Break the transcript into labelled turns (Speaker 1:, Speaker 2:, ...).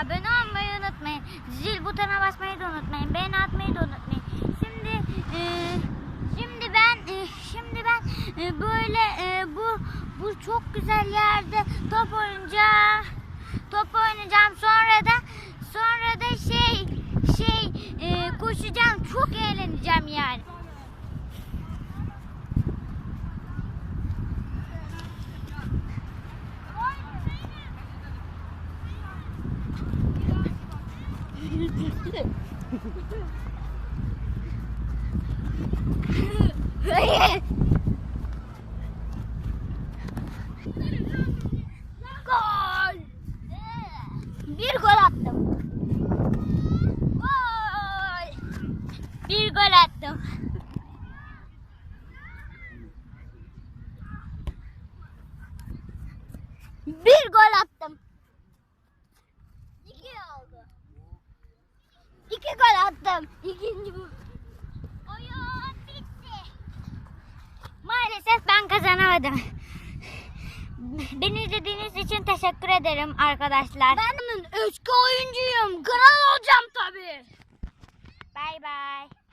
Speaker 1: abone olmayı unutmayın. Zil butona basmayı da unutmayın. Beğeni atmayı da unutmayın. Şimdi e, şimdi ben e, şimdi ben e, böyle e, bu bu çok güzel yerde top oynayacağım. Top oynayacağım. Sonra da sonra da şey şey e, koşacağım. Çok eğleneceğim yani. Gol! Bir gol attım. Gol! Bir gol attım. Bir gol attım. İki oldu. İki gol attım. İkinci. Oyun bitti. Maalesef ben kazanamadım. Beni izlediğiniz için teşekkür ederim arkadaşlar. Ben eski oyuncuyum. Kral olacağım tabii. Bay bay.